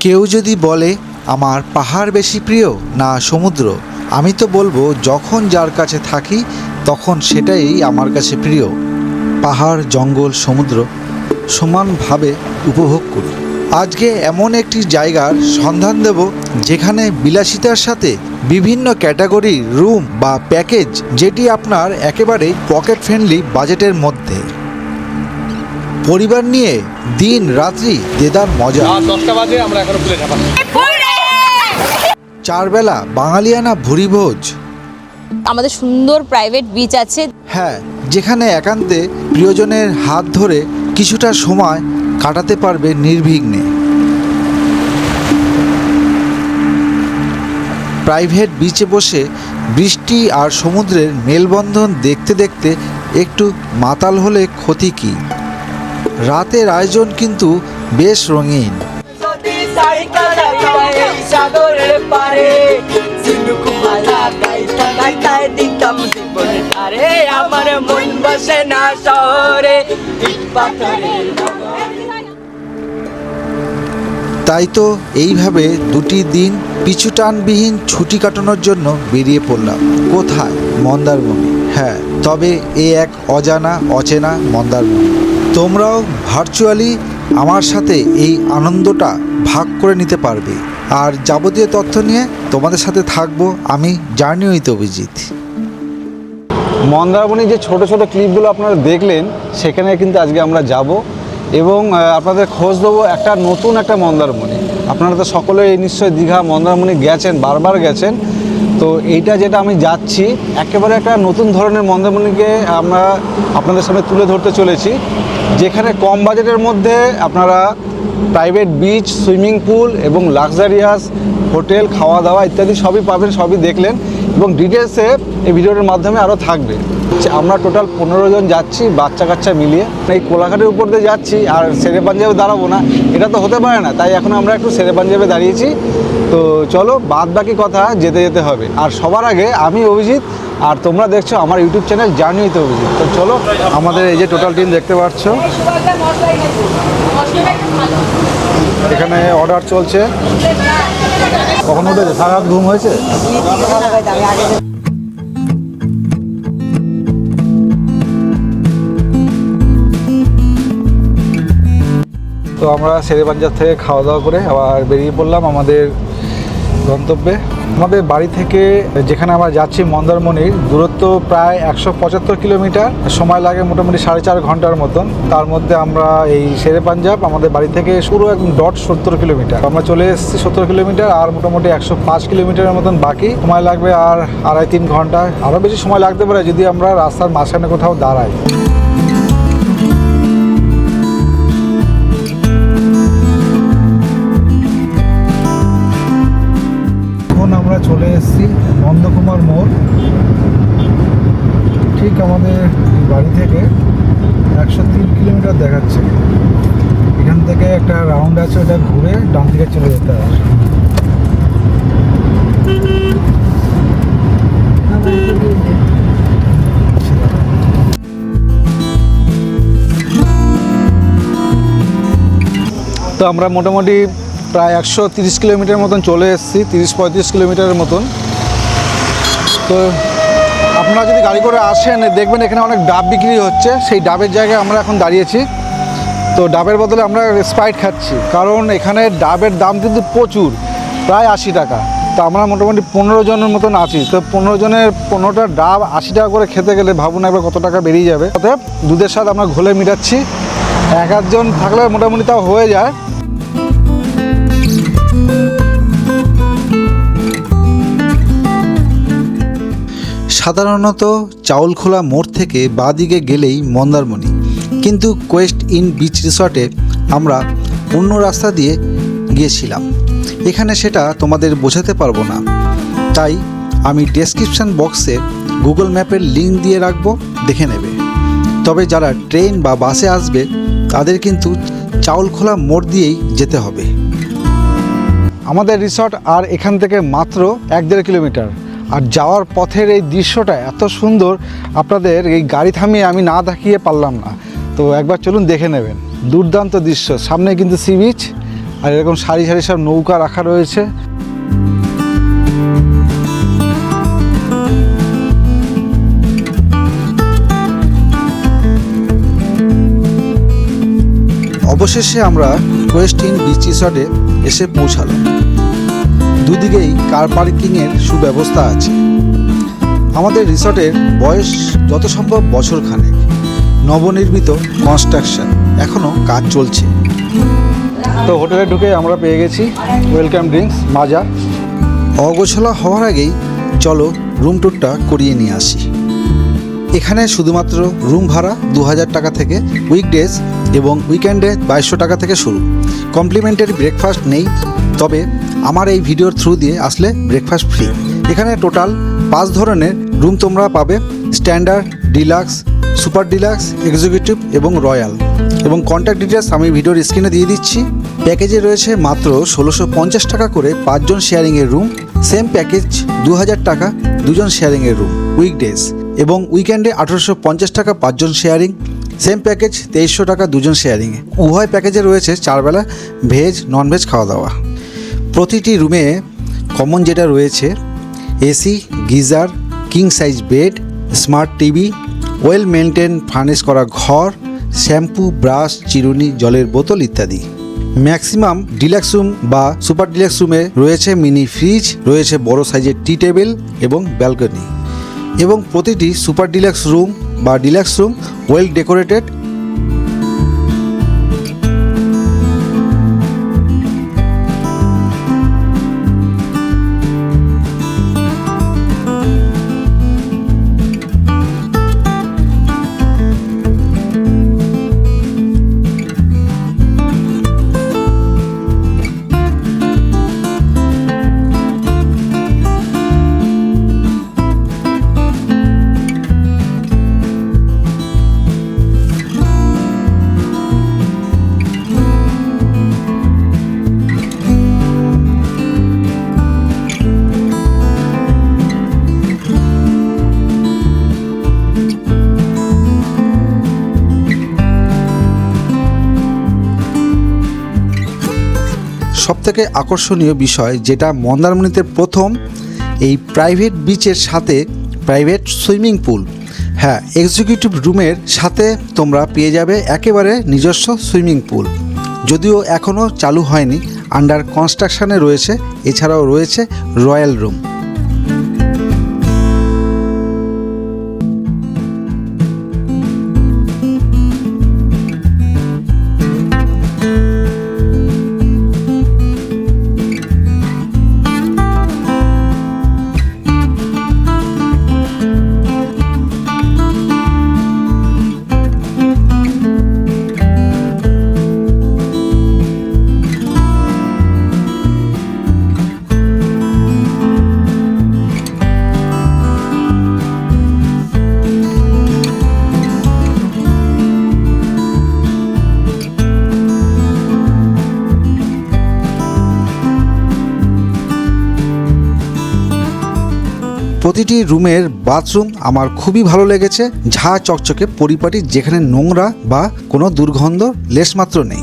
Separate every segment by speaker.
Speaker 1: কেউ যদি বলে, আমার পাহাড় বেশি প্রিয় না সমুদ্র? আমি তো বলব, যখন যার কাছে থাকি, তখন সেটাই আমার কাছে প্রিয়। পাহাড়, জঙ্গল, সমুদ্র সমানভাবে উপভোগ করি। আজকে এমন একটি জায়গার সন্ধান দেব, যেখানে বিলাসিতার সাথে বিভিন্ন ক্যাটাগরির রুম বা প্যাকেজ, যেটি আপনার একেবারেই পকেট ফ্রেন্ডলি বাজেটের মধ্যে। পরিবার নিয়ে দিন রাত্রি দেদার মজা।
Speaker 2: রাত দশটা বাজে আমরা এখনও ফুলে
Speaker 1: চারবেলা বাঙালিয়ানা ভুরিভোজ
Speaker 3: আমাদের সুন্দর প্রাইভেট বিচ আছে।
Speaker 1: হ্যাঁ যেখানে একান্তে প্রিয়জনের হাত ধরে কিছুটা সময় কাটাতে পারবে নির্বিঘ্নে। প্রাইভেট বিচে বসে বৃষ্টি আর সমুদ্রের মেলবন্ধন দেখতে দেখতে একটু মাতাল হলে ক্ষতি কী? রাতের আয়োজন কিন্তু বেশ রঙিন।
Speaker 4: আমার মন বসে না শহরে।
Speaker 1: তাই তো এইভাবে দুটি দিন পিছু টানবিহীন ছুটি কাটানোর জন্য বেরিয়ে পড়লাম। কোথায়? মন্দারমণি। হ্যাঁ তবে এ এক অজানা অচেনা মন্দারমণি। তোমরাও ভার্চুয়ালি আমার সাথে এই আনন্দটা ভাগ করে নিতে পারবে। আর যাবতীয় তথ্য নিয়ে তোমাদের সাথে থাকব আমি জার্নি উইথ অভিজিৎ।
Speaker 2: মন্দারমণি যে ছোট ছোট ক্লিপগুলো আপনারা দেখলেন, সেখানে কিন্তু আজকে আমরা যাব। এবং আপনাদের খোঁজ দেবো একটা নতুন একটা মন্দারমণি। আপনারা তো সকলে এই নিশ্চয়ই দীঘা মন্দারমণি গেছেন, বারবার গেছেন। তো এইটা যেটা আমি যাচ্ছি, একেবারে একটা নতুন ধরনের মন্দারমণিকে আমরা আপনাদের সামনে তুলে ধরতে চলেছি। যেখানে কম বাজেটের মধ্যে আপনারা প্রাইভেট বিচ, সুইমিং পুল এবং লাক্সারিয়াস হোটেল, খাওয়া দাওয়া ইত্যাদি সবই পাবেন, সবই দেখলেন। এবং ডিটেলসে এই ভিডিওটার মাধ্যমে আরও থাকবে। আমরা টোটাল পনেরো জন যাচ্ছি বাচ্চা কাচ্চা মিলিয়ে। এই কোলাঘাটের উপর দিয়ে যাচ্ছি আর সেরে পাঞ্জাবে দাঁড়াবো না, এটা তো হতে পারে না। তাই এখন আমরা একটু সেরে পাঞ্জাবে দাঁড়িয়েছি। তো চলো বাদ বাকি কথা যেতে যেতে হবে। আর সবার আগে আমি অভিজিৎ, আর তোমরা দেখছ আমার ইউটিউব চ্যানেল জার্নি তো অভিজিৎ। তো চলো, আমাদের এই যে টোটাল টিম দেখতে পাচ্ছ। এখানে অর্ডার চলছে। কখন উঠেছে? সারা ঘুম হয়েছে? তো আমরা শেরেবাঞ্জার থেকে খাওয়া দাওয়া করে আবার বেরিয়ে পড়লাম আমাদের গন্তব্যে। আমাদের বাড়ি থেকে যেখানে আমরা যাচ্ছি মন্দারমণির, দূরত্ব প্রায় একশো পঁচাত্তর কিলোমিটার। সময় লাগে মোটামুটি সাড়ে চার ঘণ্টার মতন। তার মধ্যে আমরা এই শেরে পাঞ্জাব আমাদের বাড়ি থেকে শুরু একদম ডট সত্তর কিলোমিটার। আমরা চলে এসেছি সত্তর কিলোমিটার আর মোটামুটি একশো পাঁচ কিলোমিটারের মতন বাকি। সময় লাগবে আর আড়াই তিন ঘণ্টা। আরও বেশি সময় লাগতে পারে যদি আমরা রাস্তার মাঝখানে কোথাও দাঁড়াই। চলে এসেছি নন্দকুমার মোড়। ঠিক আমাদের বাড়ি থেকে একশো তিন কিলোমিটার দেখাচ্ছে। এখান থেকে একটা রাউন্ড আছে, ওটা ঘুরে ডান দিকে চলে যেতে হবে। তো আমরা মোটামুটি প্রায় একশো তিরিশ কিলোমিটার মতন চলে এসেছি, তিরিশ পঁয়ত্রিশ কিলোমিটারের মতন। তো আপনারা যদি গাড়ি করে আসেন, দেখবেন এখানে অনেক ডাব বিক্রি হচ্ছে। সেই ডাবের জায়গায় আমরা এখন দাঁড়িয়েছি। তো ডাবের বদলে আমরা স্প্রাইট খাচ্ছি। কারণ এখানে ডাবের দাম কিন্তু প্রচুর, প্রায় আশি টাকা। তো আমরা মোটামুটি পনেরো জনের মতন আছি। তো পনেরো জনের পনেরোটা ডাব আশি টাকা করে খেতে গেলে ভাবুন একবার কত টাকা বেরিয়ে যাবে। অতএব দুধের স্বাদ আমরা ঘোলে মিটাচ্ছি। এক আধজন থাকলে মোটামুটি তাও হয়ে যায়।
Speaker 1: সাধারণত চাউলখোলা মোড় থেকে বাঁদিকে গেলেই মন্দারমণি। কিন্তু কোয়েস্ট ইন বিচ রিসর্টে আমরা অন্য রাস্তা দিয়ে গিয়েছিলাম। এখানে সেটা তোমাদের বোঝাতে পারব না। তাই আমি ডেসক্রিপশন বক্সে গুগল ম্যাপের লিঙ্ক দিয়ে রাখব, দেখে নেবে। তবে যারা ট্রেন বা বাসে আসবে, তাদের কিন্তু চাউলখোলা মোড় দিয়েই যেতে হবে।
Speaker 2: আমাদের রিসর্ট আর এখান থেকে মাত্র এক দেড় কিলোমিটার। আর যাওয়ার পথের এই দৃশ্যটা এত সুন্দর, আপনাদের এই গাড়ি থামিয়ে আমি না দেখিয়ে পারলাম না। তো একবার চলুন দেখে নেবেন। দুর্দান্ত দৃশ্য। সামনে কিন্তু সি বিচ
Speaker 5: আর এরকম সারি সারি সব নৌকা রাখা রয়েছে।
Speaker 2: অবশেষে আমরা কোয়েস্ট ইন বিচ রিসর্টে এসে পৌঁছালাম। দুদিকেই কার পার্কিংয়ের সুব্যবস্থা আছে। আমাদের রিসর্টের বয়স যত সম্ভব বছর বছরখানেক। নবনির্মিত কনস্ট্রাকশন এখনও কাজ চলছে।
Speaker 5: তো হোটেলে ঢুকে আমরা পেয়ে গেছি ওয়েলকাম ড্রিঙ্কস মাজা।
Speaker 2: অগোছলা হওয়ার আগেই চলো রুম ট্যুরটা করিয়ে নিয়ে আসি। এখানে শুধুমাত্র রুম ভাড়া দু হাজার টাকা থেকে উইকডেজ এবং উইকেন্ডে বাইশশো টাকা থেকে শুরু। কমপ্লিমেন্টারি ব্রেকফাস্ট নেই তবে আমার এই ভিডিওর থ্রু দিয়ে আসলে ব্রেকফাস্ট ফ্রি এখানে টোটাল পাঁচ ধরনের রুম তোমরা পাবে standard deluxe super deluxe executive এবং রয়্যাল এবং কন্ট্যাক্ট ডিটেলস আমি ভিডিওর স্ক্রিনে দিয়ে দিচ্ছি। প্যাকেজে রয়েছে মাত্র ষোলোশো পঞ্চাশ টাকা করে পাঁচজন শেয়ারিংয়ের রুম সেম প্যাকেজ দু হাজার টাকা দুজন শেয়ারিংয়ের রুম উইকডেজ এবং উইকেন্ডে আঠেরোশো পঞ্চাশ টাকা পাঁচজন শেয়ারিং সেম প্যাকেজ তেইশশো টাকা দুজন শেয়ারিংয়ে উভয় প্যাকেজে রয়েছে চারবেলা ভেজ ননভেজ খাওয়া দাওয়া। প্রতিটি রুমে কমন যেটা রয়েছে, AC, geyser king size bed smart TV well maintain furnish করা ঘর শ্যাম্পু ব্রাশ চিরুনি, জলের বোতল ইত্যাদি। ম্যাক্সিমাম ডিলাক্স রুম বা সুপার ডিলাক্স রুমে রয়েছে মিনি ফ্রিজ রয়েছে বড় সাইজের টি টেবিল এবং ব্যালকনি এবং প্রতিটি সুপার ডিলাক্স রুম বা ডিলাক্স রুম ওয়েল ডেকোরেটেড সবথেকে আকর্ষণীয় বিষয় যেটা মন্দারমণিতে প্রথম এই প্রাইভেট বিচের সাথে প্রাইভেট সুইমিং পুল হ্যাঁ এক্সিকিউটিভ রুমের সাথে তোমরা পেয়ে যাবে একেবারে নিজস্ব সুইমিং পুল যদিও এখনও চালু হয়নি আন্ডার কনস্ট্রাকশানে রয়েছে, এছাড়াও রয়েছে রয়্যাল রুম প্রতিটি রুমের বাথরুম আমার খুবই ভালো লেগেছে, ঝা চকচকে পরিপাটি যেখানে নোংরা বা কোনো দুর্গন্ধ লেশমাত্র নেই।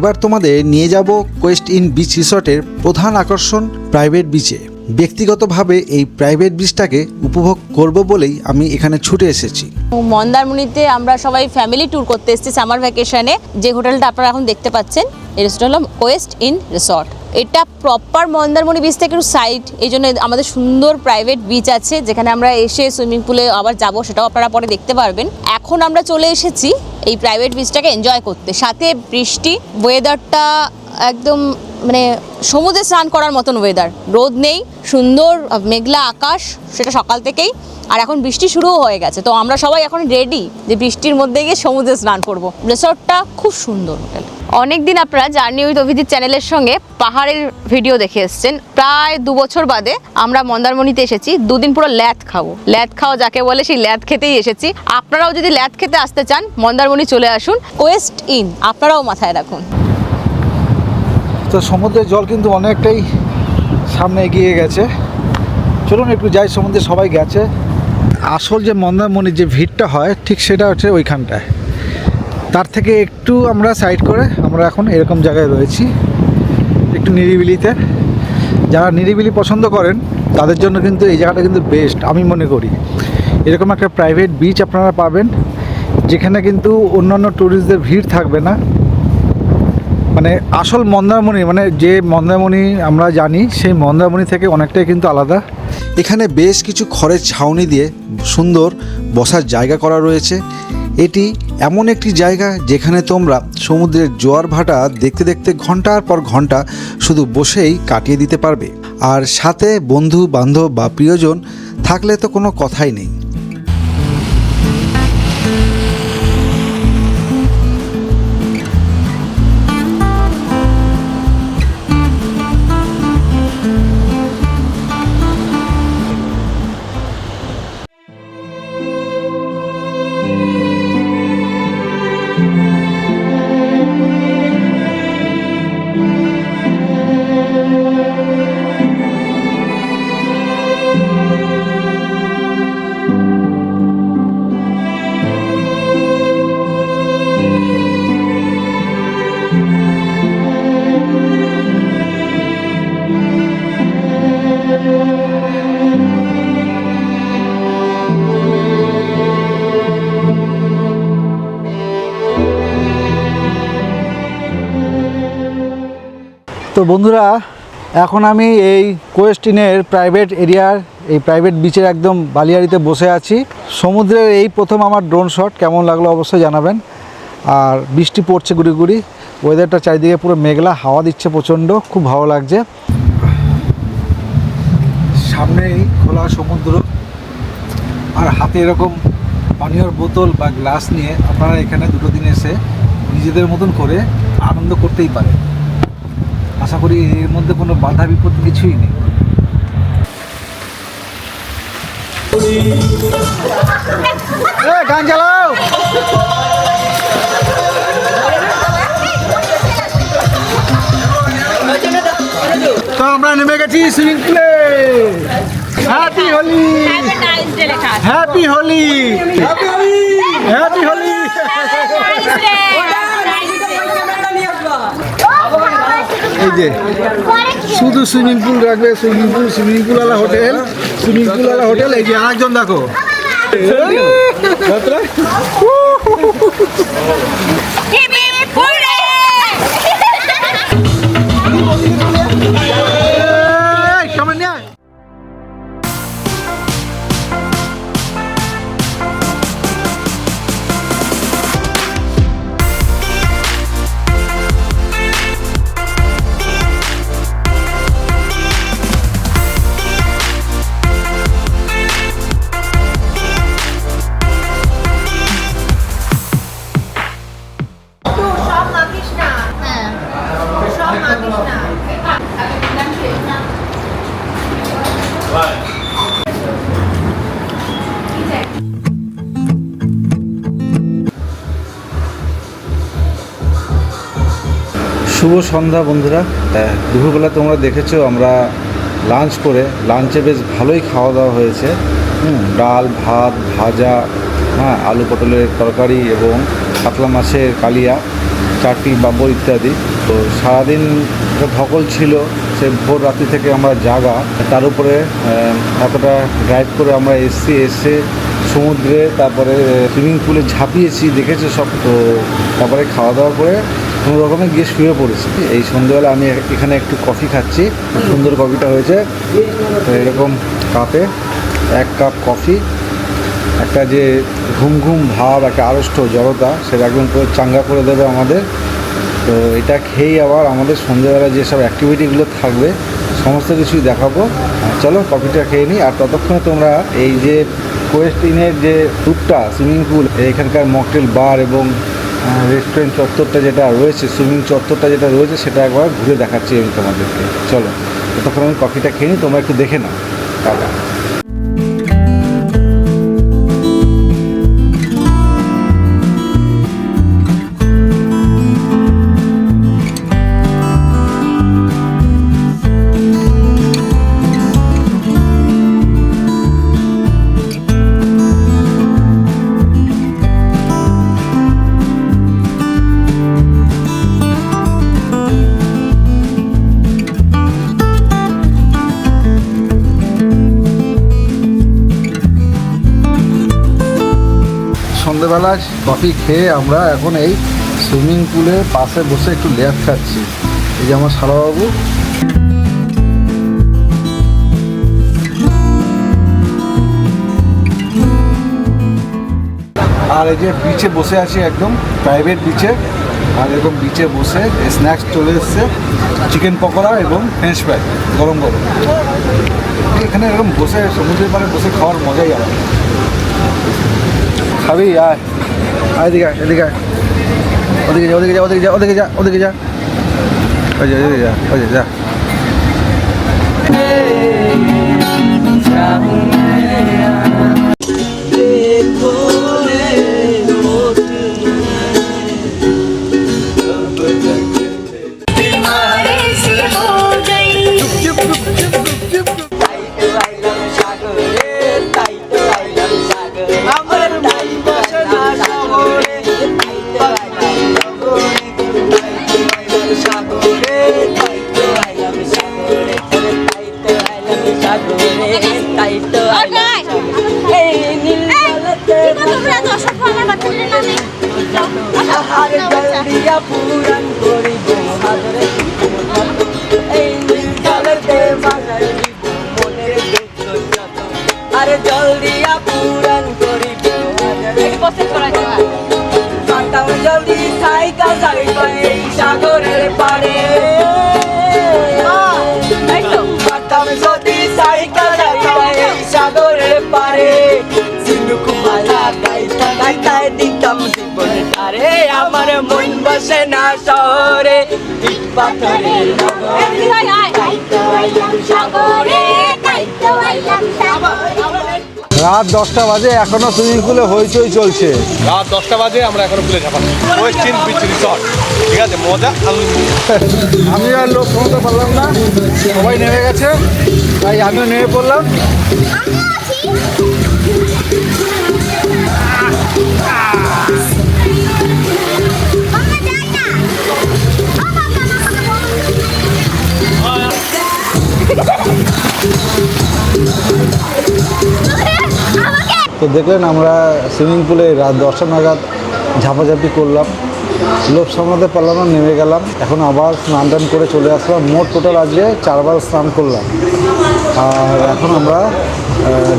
Speaker 2: এবার তোমাদের নিয়ে যাব কোয়েস্ট ইন বিচ রিসর্টের প্রধান আকর্ষণ প্রাইভেট বিচে ব্যক্তিগতভাবে এই প্রাইভেট বিচটাকে উপভোগ করব বলেই আমি এখানে ছুটে এসেছি।
Speaker 3: মন্দারমণিতে আমরা সবাই ফ্যামিলি ট্যুর করতে এসেছি সামার ভ্যাকেশনে যে হোটেলটা আপনারা এখন দেখতে পাচ্ছেন এই রেস্টুরেন্ট হলো কোয়েস্ট ইন রিসর্ট এটা প্রপার মন্দারমণি বিচ থেকে একটু সাইড এই জন্য আমাদের সুন্দর প্রাইভেট বিচ আছে, যেখানে আমরা এসে সুইমিং পুলে আবার যাব, সেটাও আপনারা পরে দেখতে পারবেন। এখন আমরা চলে এসেছি এই প্রাইভেট বিচটাকে এনজয় করতে। সাথে বৃষ্টি ওয়েদারটা একদম মানে সমুদ্রে স্নান করার মতন ওয়েদার রোদ নেই সুন্দর মেঘলা আকাশ সেটা সকাল থেকেই। আর এখন বৃষ্টি শুরুও হয়ে গেছে তো আমরা সবাই এখন রেডি যে বৃষ্টির মধ্যে গিয়ে সমুদ্রে স্নান করব। রিসর্টটা খুব সুন্দর হোটেল অনেক দিন আপনারা জার্নি উইথ অভিজিৎ চ্যানেলের সঙ্গে পাহাড়ের ভিডিও দেখে এসছেন। প্রায় দু বছর বাদে আমরা মন্দারমণিতে এসেছি দুদিন পুরো ল্যাদ খাব। ল্যাদ খাওয়া যাকে বলে সেই ল্যাদ খেতেই এসেছি। আপনারাও যদি ল্যাদ খেতে আসতে চান মন্দারমণি চলে আসুন। ওয়েস্ট ইন আপনারাও মাথায় রাখুন।
Speaker 2: তো সমুদ্রের জল কিন্তু অনেকটাই সামনে এগিয়ে গেছে। চলুন একটু যাই, সমুদ্রে সবাই গেছে। আসল যে মন্দারমণির যে ভিড়টা হয়, ঠিক সেটা হচ্ছে ওইখানটায়। তার থেকে একটু আমরা সাইড করে আমরা এখন এরকম জায়গায় রয়েছি, একটু নিরিবিলিতে। যারা নিরিবিলি পছন্দ করেন, তাদের জন্য কিন্তু এই জায়গাটা কিন্তু বেস্ট আমি মনে করি। এরকম একটা প্রাইভেট বিচ আপনারা পাবেন, যেখানে কিন্তু অন্যান্য ট্যুরিস্টদের ভিড় থাকবে না। মানে আসল মন্দারমণি মানে যে মন্দারমণি আমরা জানি, সেই মন্দারমণি থেকে অনেকটাই কিন্তু আলাদা। এখানে বেশ কিছু খড়ের ছাউনি দিয়ে সুন্দর বসার জায়গা করা রয়েছে। এটি এমন একটি জায়গা যেখানে তোমরা সমুদ্রের জোয়ার ভাটা দেখতে দেখতে ঘণ্টার পর ঘণ্টা শুধু বসেই কাটিয়ে দিতে পারবে। আর সাথে বন্ধু বান্ধব বা প্রিয়জন থাকলে তো কোনো কথাই নেই। তো বন্ধুরা, এখন আমি এই কোয়েস্টিনের প্রাইভেট এরিয়ার, এই প্রাইভেট বিচের একদম বালিয়াড়িতে বসে আছি। সমুদ্রের এই প্রথম আমার ড্রোন শট কেমন লাগল অবশ্যই জানাবেন। আর বৃষ্টি পড়ছে গুড়ি গুড়ি ওয়েদারটা চারিদিকে পুরো মেঘলা, হাওয়া দিচ্ছে প্রচণ্ড, খুব ভালো লাগছে। সামনেই খোলা সমুদ্র, আর হাতে এরকম পানীয়র বোতল বা গ্লাস নিয়ে আপনারা এখানে দুটো দিন এসে নিজেদের মতন করে আনন্দ করতেই পারেন। আশা করি এর মধ্যে কোনো বাধা বিপত্তি কিছুই নেই। গান চালাও। তো আমরা নেমে গেছি সুইমিং পুলে। Happy Holi happy Holi happy Holi এই যে শুধু সুইমিং পুল রাখবে সুইমিং পুল সুইমিং পুল আলা হোটেল সুইমিং পুল আলা হোটেল এই যে আরেকজন দেখো।
Speaker 6: সন্ধ্যা, বন্ধুরা। দুপুরবেলা তোমরা দেখেছ, আমরা লাঞ্চ করে লাঞ্চে বেশ ভালোই খাওয়া দাওয়া হয়েছে ডাল, ভাত, ভাজা হ্যাঁ আলু পটলের তরকারি এবং কাতলা মাছের কালিয়া, চাটনি পাঁপড় ইত্যাদি। তো সারাদিন ধকল ছিল, সে ভোর রাত্রি থেকে আমরা জাগা। তার উপরে এতটা ড্রাইভ করে আমরা এসছি, এসে সমুদ্রে, তারপরে সুইমিং পুলে ঝাঁপিয়েছি, দেখেছ সব? তো, তারপরে খাওয়া দাওয়া করে
Speaker 2: কোনো রকমে গিয়ে শুয়ে পড়েছি। এই সন্ধ্যেবেলা আমি এখানে একটু কফি খাচ্ছি। সুন্দর কফিটা হয়েছে। তো এরকম কাপে এক কাপ কফি একটা যে ঘুম ঘুম ভাব, একটা আড়ষ্ট জড়তা, সেটা একদম পুরো চাঙ্গা করে দেবে আমাদের। তো এটা খেয়েই আবার আমাদের সন্ধ্যেবেলা যেসব অ্যাক্টিভিটিগুলো থাকবে, সমস্ত কিছুই দেখাবো। চলো কফিটা খেয়ে নিই। আর ততক্ষণে তোমরা এই যে কোয়েস্ট ইনের যে ট্যুরটা সুইমিং পুল এখানকার মকটেল বার এবং রেস্টুরেন্ট চত্বরটা যেটা রয়েছে সুইমিং চত্বরটা যেটা রয়েছে, সেটা একবার ঘুরে দেখাচ্ছি আমি তোমাদেরকে। চলো ততক্ষণ আমি কফিটা খেয়ে নিই, তোমরা একটু দেখে নাও। টাটা। কফি খেয়ে আমরা এখন এই সুইমিং পুলের পাশে বসে একটু লেপ খাচ্ছি। এই যে আমার শালাবাবু। আর এই যে বিচে বসে আছি একদম প্রাইভেট বিচে আর এরকম বিচে বসে স্ন্যাক্স চলে এসছে চিকেন পকোড়া এবং ফ্রেঞ্চ ফ্রাই গরম গরম। এখানে এরকম বসে সমুদ্রের পাড়ে বসে খাওয়ার মজাই আলাদা। খাবি আয়। আয় এদিকে আয়, এদিকে আয়। ওদিকে যা ওদিকে যা ওদিকে যা ওদিকে যা ওদিকে যা। ওই যা ওদিকে যা ওই যা, যা।
Speaker 4: মন বসে না শহরে ইট পাথরের
Speaker 2: রাত দশটা বাজে এখনও সুইমিং পুলে হইচই চলছে।
Speaker 7: রাত দশটা বাজে আমরা এখনও পুলে ঝাপাচ্ছি। ওয়েস্টিন বিচ রিসর্ট ঠিক আছে মজা
Speaker 2: আমি আর লোক কমাতে পারলাম না সবাই নেমে গেছে তাই আমিও নেমে পড়লাম। তো দেখলেন আমরা সুইমিং পুলে রাত দশটা নাগাদ ঝাপাঝাপি করলাম। লোভ সামলাতে পারলাম না, নেমে গেলাম। এখন আবার স্নান টান করে চলে আসলাম। মোট টোটাল আজকে চারবার স্নান করলাম। আর এখন আমরা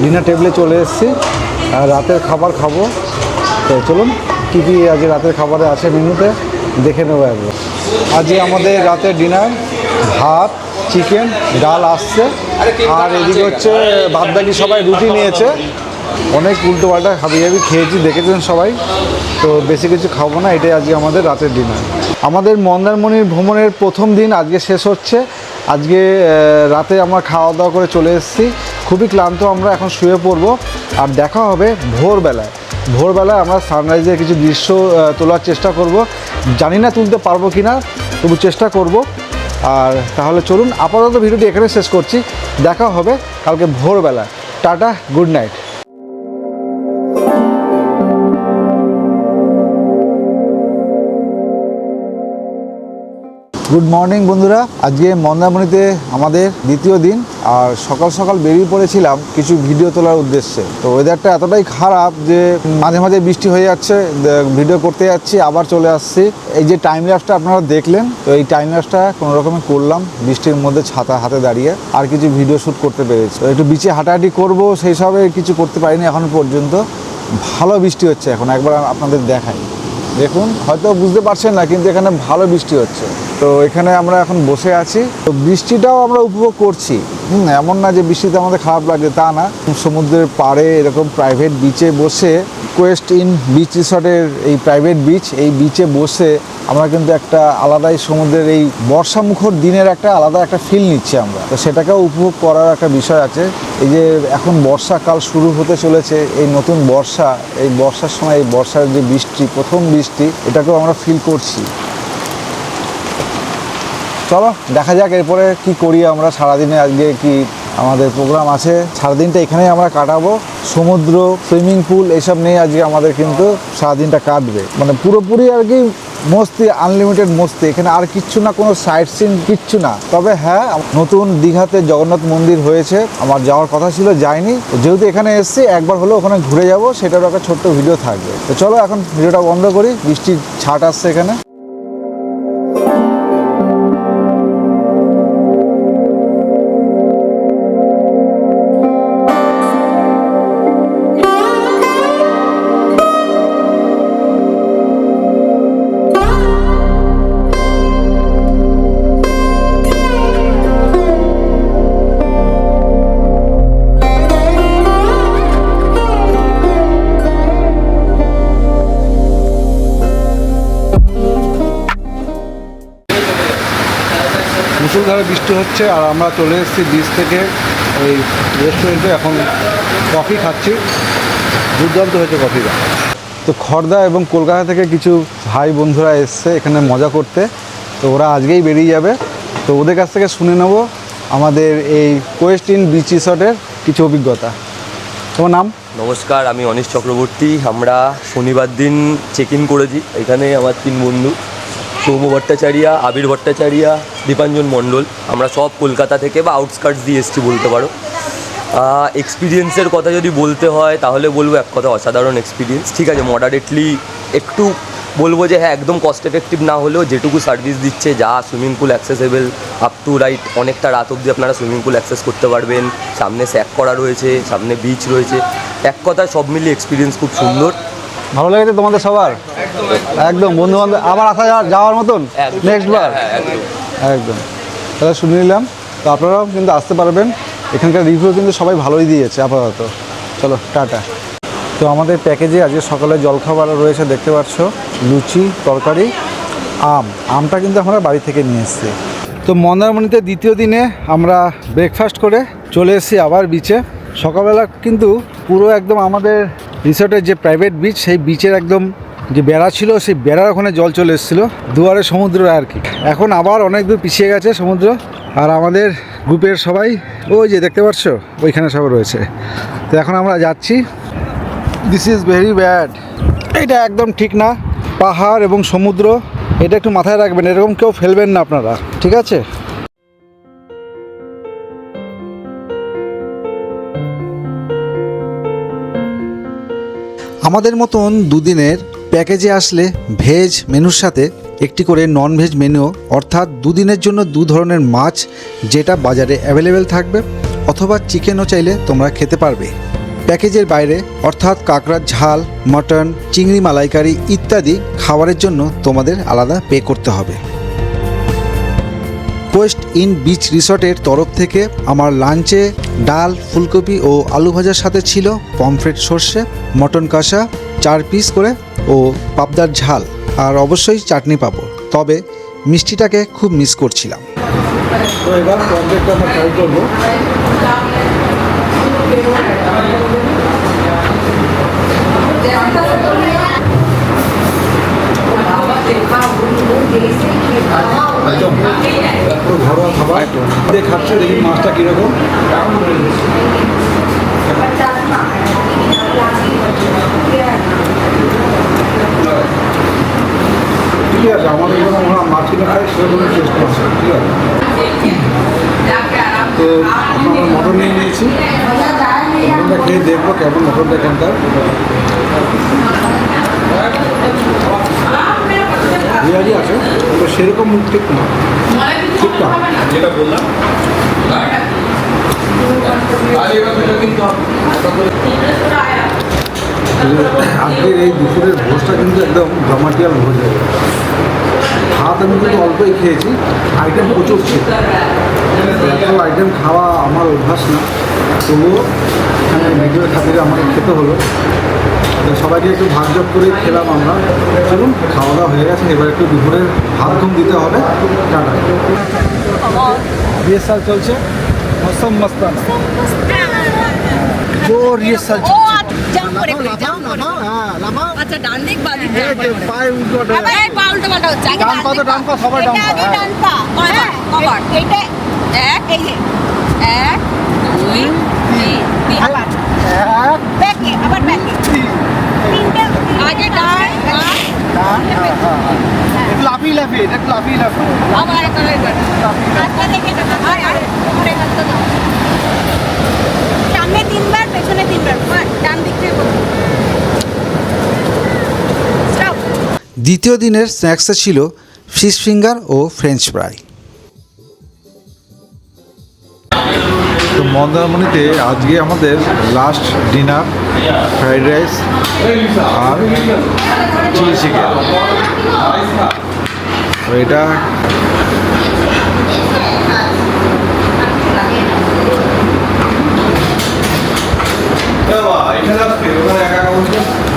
Speaker 2: ডিনার টেবিলে চলে এসেছি। আর রাতের খাবার খাব। তো চলুন, কী কী আজকে রাতের খাবারে আছে মেনুতে, দেখে নেব একবার। আজকে আমাদের রাতের ডিনার ভাত চিকেন, ডাল আসছে। আর এদিকে হচ্ছে বাদবাকি সবাই রুটি নিয়েছে। অনেক উল্টো পাল্টা হাবি হাবি খেয়েছি, দেখেছেন সবাই। তো বেশি কিছু খাব না, এটাই আজকে আমাদের রাতের ডিনার আমাদের মন্দারমণির ভ্রমণের প্রথম দিন আজকে শেষ হচ্ছে। আজকে রাতে আমরা খাওয়া দাওয়া করে চলে এসেছি। খুবই ক্লান্ত, আমরা এখন শুয়ে পড়ব। আর দেখা হবে ভোরবেলায়। ভোরবেলায় আমরা সানরাইজের কিছু দৃশ্য তোলার চেষ্টা করব। জানি না তুলতে পারব কি না তবু চেষ্টা করব। আর তাহলে চলুন আপাতত ভিডিওটি এখানে শেষ করছি। দেখা হবে কালকে ভোরবেলা। Tata, good night. Good morning বন্ধুরা। আজকে মন্দারমণিতে আমাদের দ্বিতীয় দিন, আর সকাল সকাল বেরিয়ে পড়েছিলাম কিছু ভিডিও তোলার উদ্দেশ্যে। তো ওয়েদারটা এতটাই খারাপ যে মাঝে মাঝে বৃষ্টি হয়ে যাচ্ছে ভিডিও করতে যাচ্ছি, আবার চলে আসছি। এই যে টাইম ল্যাপসটা আপনারা দেখলেন, তো এই টাইম ল্যাপসটা কোনো রকমে করলাম, বৃষ্টির মধ্যে ছাতা হাতে দাঁড়িয়ে আর কিছু ভিডিও শ্যুট করতে পেরেছি। একটু বিচে হাঁটাহাঁটি করব, সেই সবে কিছু করতে পারিনি, এখন পর্যন্ত ভালো বৃষ্টি হচ্ছে, এখন একবার আপনাদের দেখাই। দেখুন, হয়তো বুঝতে পারছেন না, কিন্তু এখানে ভালো বৃষ্টি হচ্ছে। তো এখানে আমরা এখন বসে আছি। তো বৃষ্টিটাও আমরা উপভোগ করছি। হুম, এমন না যে বৃষ্টিতে আমাদের খারাপ লাগে তা না। সমুদ্রের পাড়ে এরকম প্রাইভেট বিচে বসে কোয়েস্ট ইন বিচ রিসর্টের এই প্রাইভেট বিচ এই বিচে বসে আমরা কিন্তু একটা আলাদাই সমুদ্রের এই বর্ষামুখর দিনের একটা আলাদা একটা ফিল নিচ্ছি আমরা। তো সেটাকেও উপভোগ করার একটা বিষয় আছে। এই যে এখন বর্ষাকাল শুরু হতে চলেছে এই নতুন বর্ষা এই বর্ষার সময় এই বর্ষার যে বৃষ্টি প্রথম বৃষ্টি এটাকেও আমরা ফিল করছি। চলো, দেখা যাক এরপরে কি করি আমরা। সারাদিনে আজকে কি আমাদের প্রোগ্রাম আছে? সারাদিনটা এখানেই আমরা কাটাবো। সমুদ্র সুইমিং পুল এসব নিয়ে আজকে আমাদের কিন্তু সারাদিনটা কাটবে। মানে পুরোপুরি আর কি মস্তি আনলিমিটেড মস্তি। এখানে আর কিচ্ছু না, কোনো সাইট সিন কিচ্ছু না। তবে হ্যাঁ নতুন দীঘাতে জগন্নাথ মন্দির হয়েছে। আমার যাওয়ার কথা ছিল, যাইনি। যেহেতু এখানে এসেছি, একবার হলেও ওখানে ঘুরে যাব। সেটারও একটা ছোট্ট ভিডিও থাকবে। তো চলো, এখন ভিডিওটা বন্ধ করি। বৃষ্টির ছাট আসছে এখানে। মুসুলধারে বৃষ্টি হচ্ছে আর আমরা চলে এসেছি বিচ থেকে ওই রেস্টুরেন্টে এখন কফি খাচ্ছি। দুর্দান্ত হয়েছে কফিটা তো খর্দা এবং কলকাতা থেকে কিছু ভাই বন্ধুরা এসছে এখানে মজা করতে। তো ওরা আজকেই বেরিয়ে যাবে। তো ওদের কাছ থেকে শুনে নেব আমাদের এই কোয়েস্ট ইন বিচ রিসর্টের কিছু অভিজ্ঞতা। তোমার নাম?
Speaker 8: নমস্কার, আমি অনিশ চক্রবর্তী। আমরা শনিবার দিন চেক ইন করেছি। এখানে আমার তিন বন্ধু। সৌম্য ভট্টাচারিয়া, আবির ভট্টাচারিয়া, দীপাঞ্জন মণ্ডল। আমরা সব কলকাতা থেকে বা আউটস্কার্টস দিয়ে এসেছি বলতে পারো। এক্সপিরিয়েন্সের কথা যদি বলতে হয়, তাহলে বলব এক কথা, অসাধারণ এক্সপিরিয়েন্স ঠিক আছে মডারেটলি একটু বলব যে হ্যাঁ একদম কস্ট এফেক্টিভ না হলেও যেটুকু সার্ভিস দিচ্ছে, যা swimming pool accessible up to right অনেকটা রাত অবধি আপনারা সুইমিং পুল অ্যাক্সেস করতে পারবেন। সামনে স্যাক করা রয়েছে, সামনে বিচ রয়েছে। এক কথায় সব মিলিয়ে এক্সপিরিয়েন্স খুব সুন্দর।
Speaker 2: ভালো লেগেছে তোমাদের সবার? একদম বন্ধু বান্ধব আবার আসা যাওয়ার- মতন। নেক্সট বার।
Speaker 8: হ্যাঁ, হ্যাঁ। একদম।
Speaker 2: তাহলে শুনে নিলাম। তো আপনারাও কিন্তু আসতে পারবেন। এখানকার রিভিউ কিন্তু সবাই ভালোই দিয়েছে আপাতত। চলো টাটা। তো আমাদের প্যাকেজে আজকে সকালে জলখাবার রয়েছে দেখতে পাচ্ছ। লুচি তরকারি আম। আমটা কিন্তু আমরা বাড়ি থেকে নিয়ে এসেছি। তো মন্দারমণিতে দ্বিতীয় দিনে আমরা ব্রেকফাস্ট করে চলে এসেছি আবার বিচে সকালবেলা কিন্তু পুরো একদম আমাদের রিসর্টের যে প্রাইভেট বিচ সেই বিচের একদম যে বেড়া ছিল, সেই বেড়ার ওখানে জল চলে এসেছিল, দুয়ারে সমুদ্র আর কি। এখন আবার অনেক দূর পিছিয়ে গেছে সমুদ্র, আর আমাদের গ্রুপের সবাই, ওই যে দেখতে পাচ্ছ, ওইখানে সব রয়েছে। তো এখন আমরা যাচ্ছি। দিস ইজ ভেরি ব্যাড এটা একদম ঠিক না। পাহাড় এবং সমুদ্র, এটা একটু মাথায় রাখবেন, এরকম কেউ ফেলবেন না আপনারা, ঠিক আছে?
Speaker 1: আমাদের মতন দুদিনের প্যাকেজে আসলে ভেজ মেনুর সাথে একটি করে নন ভেজ মেনু অর্থাৎ দুদিনের জন্য দু ধরনের মাছ যেটা বাজারে অ্যাভেলেবেল থাকবে, অথবা চিকেনও চাইলে তোমরা খেতে পারবে। প্যাকেজের বাইরে, অর্থাৎ কাঁকড়ার ঝাল মটন চিংড়ি মালাইকারি ইত্যাদি খাবারের জন্য তোমাদের আলাদা পে করতে হবে। কোয়েস্ট ইন বিচ রিসর্টের তরফ থেকে আমার লাঞ্চে ডাল, ফুলকপি ও আলু ভাজার সাথে ছিল পমফ্রেট সর্ষে মটন কষা, চার পিস করে ও পাবদার ঝাল আর অবশ্যই চাটনি পাঁপড় তবে মিষ্টিটাকে খুব মিস করছিলাম।
Speaker 2: এবার ঘরোয়া দেখি মাছটা ঠিকই আছে, আমাদের এখানে আমরা মাছ কিনে খাই সেরকম টেস্ট আছে ঠিক আছে? তো আমরা মটন নিয়ে নিয়েছি। মটনটা খেয়ে দেখব কেমন মটনটা এখানকার পেঁয়াজি আছে, তো সেরকম ঠিক না। ঠিকঠাক
Speaker 7: যেটা বললাম।
Speaker 2: আজকের এই দুপুরের ভোজটা কিন্তু একদম জমাটিয়াল ভোজ হয়ে ভাত আমি কিন্তু অল্পই খেয়েছি আইটেম প্রচুর ছিল। এত আইটেম খাওয়া আমার অভ্যাস না। তবুও এখানে ভিডিওর খাতিরে আমাকে খেতে হলো। তো সবাইকে একটু ভাগযোগ করে খেলাম আমরা। চলুন খাওয়া দাওয়া হয়ে গেছে। এবার একটু দুপুরের ভাত ঘুম দিতে হবে। টাটা। রিহার্সাল চলছে? মস্তম মস্তান। জোর রিহার্সাল
Speaker 3: জাম্প করে করে, জাম্প করে।
Speaker 2: হ্যাঁ লাফাও
Speaker 3: আচ্ছা ডান দিক বাঁ দিক
Speaker 2: এই যে পায়ে উল্টো
Speaker 3: আবার এই পা উল্টো পাল্টা হচ্ছে।
Speaker 2: ডান পা তো ডান পা, সবাই ডান পা,
Speaker 3: এটা
Speaker 2: হ্যাঁ।
Speaker 3: ডান পা কবার কবার এইটা এক এই যে এক দুই তিন তিন আবার। ব্যাকে আবার ব্যাকে তিনটা আগে ডান বাঁ।
Speaker 2: একটু লাফিয়ে লাফিয়ে একটু লাফিয়ে লাফিয়ে।
Speaker 3: আবার একটা একবার হাতটা দেখে না আর আর উপরে হাতটা দাও সামনে তিনবার পেছনে তিনবার। ডান দিক থেকে
Speaker 1: দ্বিতীয় দিনের স্ন্যাক্সে ছিল ফিশ ফিঙ্গার ও ফ্রেঞ্চ ফ্রাই।
Speaker 2: তো মন্দারমণিতে আজকে আমাদের লাস্ট ডিনার ফ্রাইড রাইস আর চিলি চিকেন এটা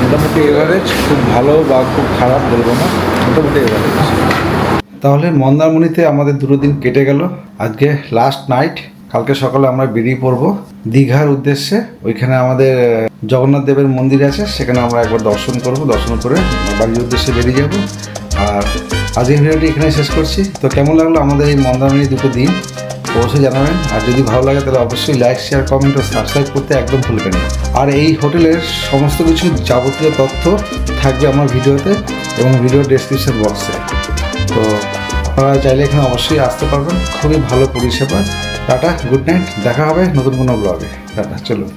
Speaker 2: মোটামুটি এভারেজ খুব ভালো বা খুব খারাপ বলব না, মোটামুটি এভারেজ তাহলে মন্দারমণিতে আমাদের দুটো দিন কেটে গেল। আজকে লাস্ট নাইট কালকে সকালে আমরা বেরিয়ে পড়ব দীঘার উদ্দেশ্যে। ওইখানে আমাদের জগন্নাথ দেবের মন্দির আছে, সেখানে আমরা একবার দর্শন করব, দর্শন করে বাড়ির উদ্দেশ্যে বেরিয়ে যাব। আর আজকের ভিডিওটি এখানে শেষ করছি। তো কেমন লাগল আমাদের এই মন্দারমণি দুটো দিন? অবশ্যই জানাবেন। আর যদি ভালো লাগে, তাহলে অবশ্যই লাইক শেয়ার কমেন্ট ও সাবস্ক্রাইব করতে একদম ভুলবেন না। আর এই হোটেলের সমস্ত কিছু যাবতীয় তথ্য থাকবে আমার ভিডিওতে এবং ভিডিওর ডেসক্রিপশন বক্সে তো আপনারা চাইলে এখানে অবশ্যই আসতে পারবেন। খুবই ভালো পরিষেবা। টাটা গুড নাইট দেখা হবে নতুন কোনো ব্লগে টাটা, চলুন।